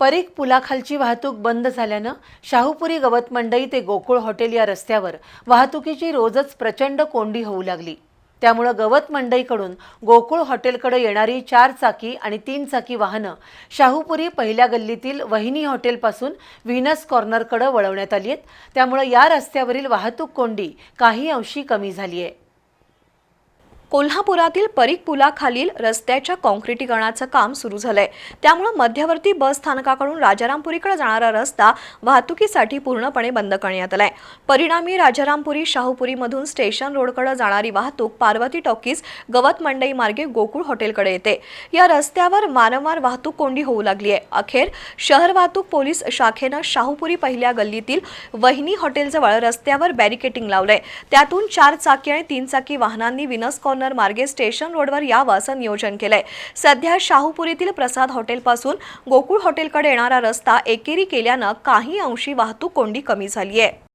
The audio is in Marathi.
परीख पुलाखालची वाहतूक बंद झाल्यानं शाहूपुरी गवत मंडई ते गोकुळ हॉटेल या रस्त्यावर वाहतुकीची रोजच प्रचंड कोंडी होऊ लागली. त्यामुळं गवत मंडईकडून गोकुळ हॉटेलकडे येणारी चार चाकी आणि तीन चाकी वाहनं शाहूपुरी पहिल्या गल्लीतील वहिनी हॉटेलपासून व्हिनस कॉर्नरकडे वळवण्यात आली आहेत. त्यामुळं या रस्त्यावरील वाहतूक कोंडी काही अंशी कमी झाली आहे. कोल्हापुरातील परीख पुलाखालील रस्त्याच्या काँक्रिटीकरणाचं काम सुरू झालंय. त्यामुळे मध्यवर्ती बस स्थानकाकडून राजारामपुरीकडे जाणारा रस्ता वाहतुकीसाठी पूर्णपणे बंद करण्यात आलाय. परिणामी राजारामपुरी शाहूपुरीमधून स्टेशन रोडकडे जाणारी वाहतूक पार्वती टॉकीज गवत मंडई मार्गे गोकुळ हॉटेलकडे येते. या रस्त्यावर वारंवार वाहतूक कोंडी होऊ लागली आहे अखेर शहर वाहतूक पोलीस शाखेनं शाहूपुरी पहिल्या गल्लीतील वहिनी हॉटेलजवळ रस्त्यावर बॅरिकेटिंग लावलंय. त्यातून चार चाकी आणि तीन चाकी वाहनांनी विनस कॉर्नर मार्गे स्टेशन रोडवर यावं असं नियोजन केलंय. सध्या शाहूपुरीतील प्रसाद हॉटेलपासून गोकुळ हॉटेलकडे येणारा रस्ता एकेरी केल्यानं काही अंशी वाहतूक कोंडी कमी झाली आहे